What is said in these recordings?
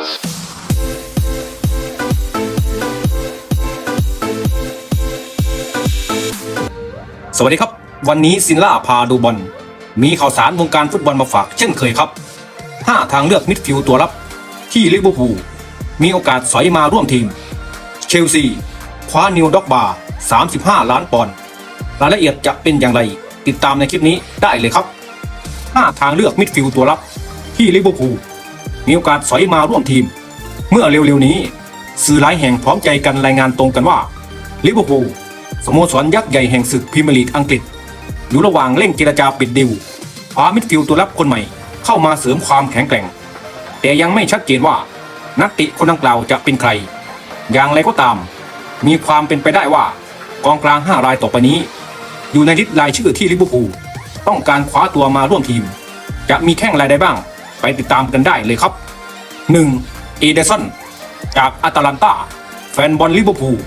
สวัสดีครับ วันนี้ซินล่าพาดูบอล มีข่าวสารวงการฟุตบอลมาฝากเช่นเคยครับ 5 ทางเลือกมิดฟิลด์ตัวรับ ที่ลิเวอร์พูลมีโอกาสสอยมาร่วมทีม เชลซีคว้านิวด็อกบาร์35 ล้านปอนด์รายละเอียดจะเป็นอย่างไร ติดตามในคลิปนี้ได้เลยครับ 5 ทางเลือกมิดฟิลด์ตัวรับ ที่ลิเวอร์พูล มีโอกาสสอยมาร่วมทีม เมื่อเร็วๆนี้ สื่อหลายแห่งพร้อมใจกันรายงานตรงกันว่าลิเวอร์พูลสโมสรยักษ์ใหญ่แห่งศึกพรีเมียร์ลีกอังกฤษ อยู่ระหว่างเร่งเจรจาปิดดิวคว้ามิดฟิลด์ตัวรับคนใหม่ เข้ามาเสริมความแข็งแกร่ง แต่ยังไม่ชัดเจนว่า นักติคนดังกล่าวจะเป็นใคร อย่างไรก็ตาม มีความเป็นไปได้ว่ากองกลาง5รายต่อไปนี้ อยู่ในลิสต์รายชื่อที่ลิเวอร์พูลต้องการคว้าตัวมาร่วมทีม จะมีแข้งรายใดบ้าง ไปติดตามกันได้เลยครับ 1. เอเดสันจากอาตาลันตาแฟนบอลลิเวอร์พูล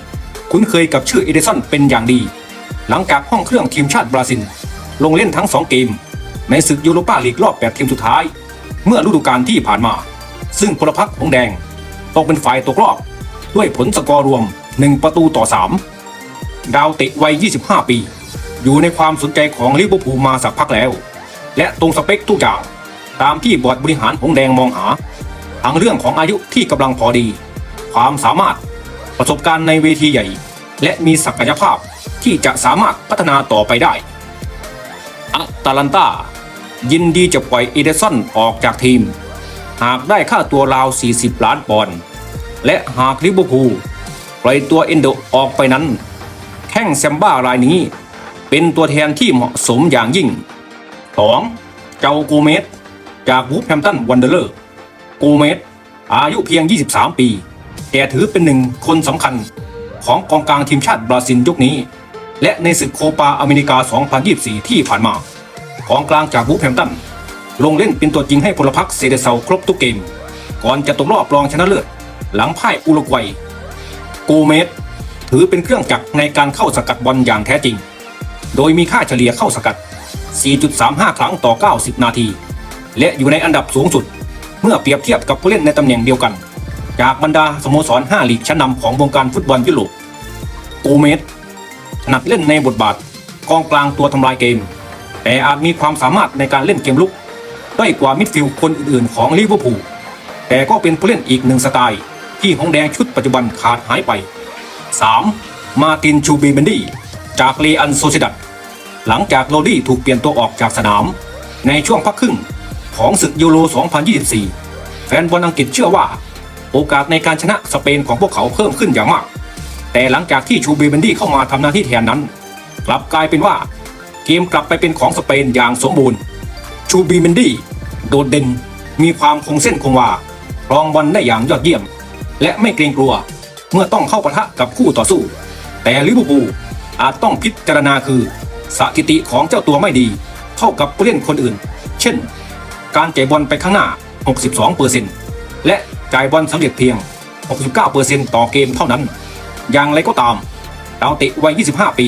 คุ้นเคยกับชื่อเอเดสันเป็นอย่างดี หลังจากห้องเครื่องทีมชาติบราซิล ลงเล่นทั้ง 2 เกม ในศึกยูโรปาลีกรอบ8ทีมสุดท้าย เมื่อฤดูกาลที่ผ่านมา ซึ่งพลพรรคของแดงตกเป็นฝ่ายตกรอบ ด้วยผลสกอร์รวม 1 ประตูต่อ 3 ดาวเตะวัย 25 ปี อยู่ในความสนใจของลิเวอร์พูลมาสักพักแล้ว และตรงสเปคทุกอย่าง ตามที่บอร์ดบริหารของแดงมองหา ทั้งเรื่องของอายุที่กำลังพอดี ความสามารถประสบการณ์ในเวทีใหญ่ และมีศักยภาพที่จะสามารถพัฒนาต่อไปได้อัตาลันตายินดีจะปล่อยเอเดสันออกจากทีม หากได้ค่าตัวราว 40 ล้านปอนด์และหากลิเวอร์พูลปล่อยตัวเอนโดออกไปนั้น แข้งแซมบ้ารายนี้เป็นตัวแทนที่เหมาะสมอย่างยิ่ง 2. เจ้าโกเมส จากวูฟแฮมตันวันเดอร์เลอร์โกเมสอายุเพียง 23 ปี แต่ถือเป็นหนึ่งคนสำคัญของกองกลางทีมชาติบราซิลยุคนี้ และในศึกโคปาอเมริกา 2024 ที่ผ่านมากองกลางจากวูฟแฮมตัน ลงเล่นเป็นตัวจริงให้พลพรรคเซเดเซาครบทุกเกม ก่อนจะตกรอบรองชนะเลิศหลังพ่ายอุรุกวัยโกเมสถือเป็นเครื่องจักรในการเข้าสกัดบอลอย่างแท้จริง โดยมีค่าเฉลี่ยเข้าสกัด 4.35 ครั้งต่อ 90 นาที และอยู่ในอันดับสูงสุด เมื่อเปรียบเทียบกับผู้เล่นในตำแหน่งเดียวกัน จากบรรดาสโมสร 5 ลีกชั้นนำของวงการฟุตบอลยุโรปโกเมสถนัดเล่นในบทบาทกองกลางตัวทำลายเกม แต่อาจมีความสามารถในการเล่นเกมลุกด้อยกว่ามิดฟิลด์คนอื่นๆของลิเวอร์พูลแต่ก็เป็นผู้เล่นอีกหนึ่งสไตล์ที่หงแดงชุดปัจจุบันขาดหายไป 3. มาตินชูบีเบนดี้จากเลอันโซเซดัดหลังจากโรดี้ถูกเปลี่ยนตัวออกจากสนาม ในช่วงพักครึ่ง ของศึกยูโร 2024 แฟนบอลอังกฤษเชื่อว่า โอกาสในการชนะสเปนของพวกเขาเพิ่มขึ้นอย่างมาก แต่หลังจากที่ชูบีเบนดี้เข้ามาทำหน้าที่แทนนั้น กลับกลายเป็นว่า เกมกลับไปเป็นของสเปนอย่างสมบูรณ์ ชูบีเบนดี้โดดเด่นมีความคงเส้นคงวาครองบอลได้อย่างยอดเยี่ยม และไม่เกรงกลัวเมื่อต้องเข้าปะทะกับคู่ต่อสู้ แต่ลิเวอร์พูลอาจต้องพิจารณาคือสถิติของเจ้าตัวไม่ดี เท่ากับผู้เล่นคนอื่น เช่น การจ่ายบอลไปข้างหน้า 62%และจ่ายบอลสำเร็จเพียง 69%ต่อเกมเท่านั้น อย่างไรก็ตามดาวเตะวัย 25 ปี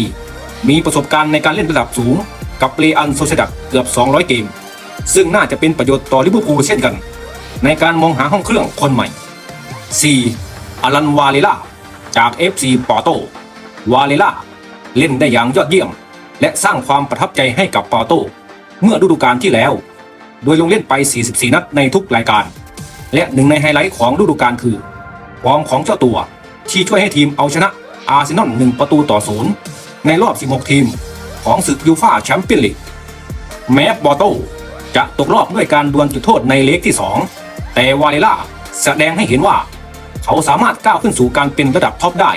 มีประสบการณ์ในการเล่นระดับสูง กับเลอันโซเซดัดเกือบ 200 เกม ซึ่งน่าจะเป็นประโยชน์ต่อลิเวอร์พูลเช่นกัน ในการมองหาห้องเครื่องคนใหม่ 4. อลันวาเลล่าจาก FC ปอร์โต วาเลล่าเล่นได้อย่างยอดเยี่ยม และสร้างความประทับใจให้กับปอร์โต เมื่อฤดูกาลที่แล้ว โดยลงเล่นไป 44 นัดในทุกรายการ และหนึ่งในไฮไลท์ของฤดูกาลคือฟอร์มของเจ้าตัวที่ช่วยให้ทีมเอาชนะอาร์เซนอล1ประตูต่อศูนย์ในรอบ 16 ทีมของศึกยูฟ่าแชมเปี้ยนลีกแม้บอโตจะตกรอบด้วยการดวลจุดโทษในเล็กที่ 2 แต่วาเลล่าแสดงให้เห็นว่า เขาสามารถก้าวขึ้นสู่การเป็นระดับท็อปได้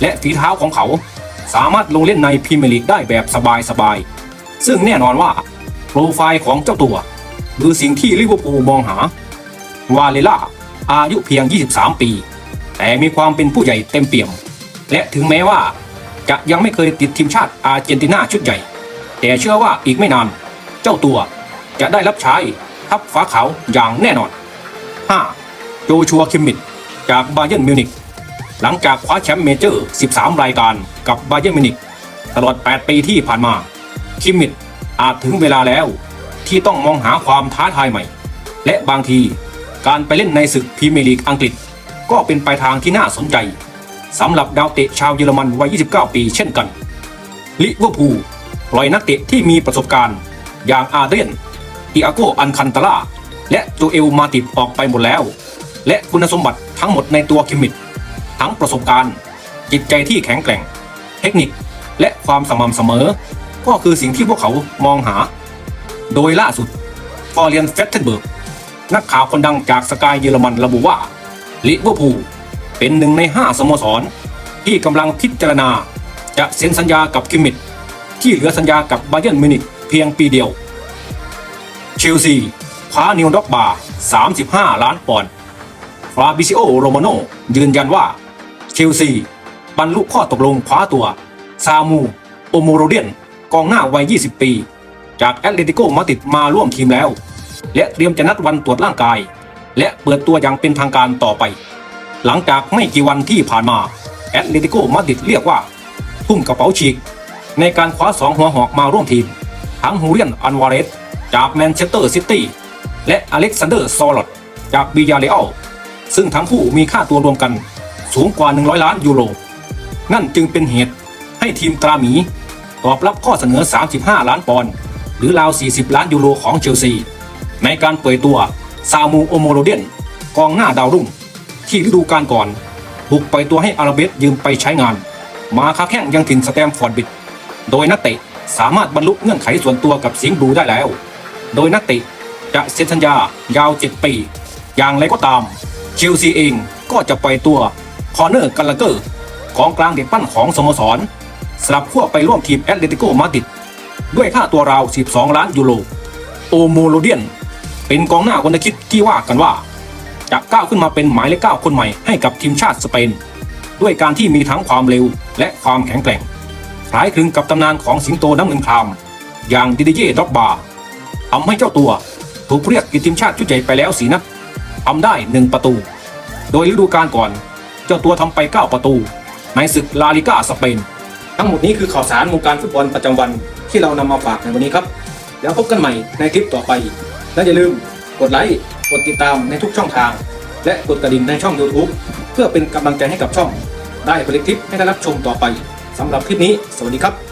และฝีเท้าของเขาสามารถลงเล่นในพรีเมียร์ลีกได้แบบสบายๆซึ่งแน่นอนว่า โปรไฟล์ของเจ้าตัว คือสิ่งที่ลิเวอร์พูลมองหา วาเลล่าอายุเพียง 23 ปี แต่มีความเป็นผู้ใหญ่เต็มเปี่ยม และถึงแม้ว่าจะยังไม่เคยติดทีมชาติอาร์เจนตินาชุดใหญ่ แต่เชื่อว่าอีกไม่นาน เจ้าตัวจะได้รับใช้ทัพฟ้าขาวอย่างแน่นอน 5. โจชัวคิมมิดจากบาเยิร์นมิวนิกหลังจากคว้าแชมป์เมเจอร์ 13 รายการกับบาเยิร์นมิวนิกตลอด 8 ปีที่ผ่านมา คิมมิดอาจถึงเวลาแล้ว ที่ต้องมองหาความท้าทายใหม่ และบางทีการไปเล่นในศึกพรีเมียร์ลีกอังกฤษ ก็เป็นไปทางที่น่าสนใจสำหรับดาวเตะชาวเยอรมันวัย 29 ปีเช่นกัน ลิเวอร์พูลปล่อยนักเตะที่มีประสบการณ์ อย่างอาเดรียนติอาโกอันคันตาล่าและโจเอลมาติดออกไปหมดแล้ว และคุณสมบัติทั้งหมดในตัวคิมมิดทั้งประสบการณ์ จิตใจที่แข็งแกร่ง เทคนิคและความสม่ำเสมอ ก็คือสิ่งที่พวกเขามองหา โดยล่าสุดฟอร์เรียนเฟตเทนเบิร์กนักข่าวคนดังจากสกายเยอรมันระบุว่าลิเวอร์พูลเป็นหนึ่งในห้าสโมสร ที่กำลังพิจารณา จะเซ็นสัญญากับคิมมิดที่เหลือสัญญากับไบเยร์นมิวนิกเพียงปีเดียว เชลซีคว้านิวด็อกบาร์35 ล้านปอนด์ฟราบิซิโอโรมาโนยืนยันว่า เชลซี บรรลุข้อตกลงคว้าตัว ซามู โอโมโรเดียน กองหน้าวัย 20 ปี จากแอตเลติโกมาดริดมาร่วมทีมแล้ว และเตรียมจะนัดวันตรวจร่างกาย และเปิดตัวอย่างเป็นทางการต่อไป หลังจากไม่กี่วันที่ผ่านมาแอตเลติโกมาดริดเรียกว่า ทุ่มกระเป๋าฉีก ในการคว้าสองหัวหอกมาร่วมทีม ทั้งฮูเรียนอันวาเรสจากแมนเชสเตอร์ซิตี้และอเล็กซานเดอร์ซอลอตจากบิยาเรอัลซึ่งทั้งคู่มีค่าตัวรวมกันสูงกว่า 100 ล้านยูโร นั่นจึงเป็นเหตุให้ทีมตราหมี ตอบรับข้อเสนอ 35 ล้านปอนด์ หรือราว 40 ล้านยูโรของเชลซี ในการเปิดตัวซามูโอโมโรเดนกองหน้าดาวรุ่ง ที่ฤดูกาลก่อนถูกไปตัวให้อาราเบสยืมไปใช้งาน มาค้าแข่งยังถิ่นสแตมฟอร์ดบิด โดยนักเตะสามารถบรรลุเงื่อนไขส่วนตัวกับสิงห์บลูได้แล้ว โดยนักเตะจะเซ็นสัญญายาว7ปี อย่างไรก็ตาม เชลซีเองก็จะปล่อยตัวคอเนอร์กัลลาเกอร์ของกลางเด็กปั้นของสโมสรสลับขั้วไปร่วมทีมแอตเลติโกมาดริด ด้วยค่าตัวราว 12 ล้านยูโร โอโมโลเดียน เป็นกองหน้าคนคิดที่ว่ากันว่า จะก้าวขึ้นมาเป็นหมายเลขเก้าคนใหม่ให้กับทีมชาติสเปน ด้วยการที่มีทั้งความเร็วและความแข็งแกร่งคล้ายคลึงกับตำนานของสิงโตน้ำเงินคราม อย่างดิเดเย่ด็อกบาทำให้เจ้าตัวถูกเรียกติดทีมชาติชุดใหญ่ไปแล้วสีนัดทำได้หนึ่งประตู โดยฤดูกาลก่อน เจ้าตัวทำไป 9 ประตู ในศึกลาลิก้าสเปน ทั้งหมดนี้คือข่าวสารวงการฟุตบอลประจำวันที่เรานำมาฝากในวันนี้ครับ แล้วพบกันใหม่ในคลิปต่อไป และอย่าลืมกดไลค์ กดติดตามในทุกช่องทาง และกดกระดิ่งในช่อง YouTube เพื่อเป็นกำลังใจให้กับช่อง ได้ผลิตคลิปให้ได้รับชมต่อไปสำหรับคลิปนี้ สวัสดีครับ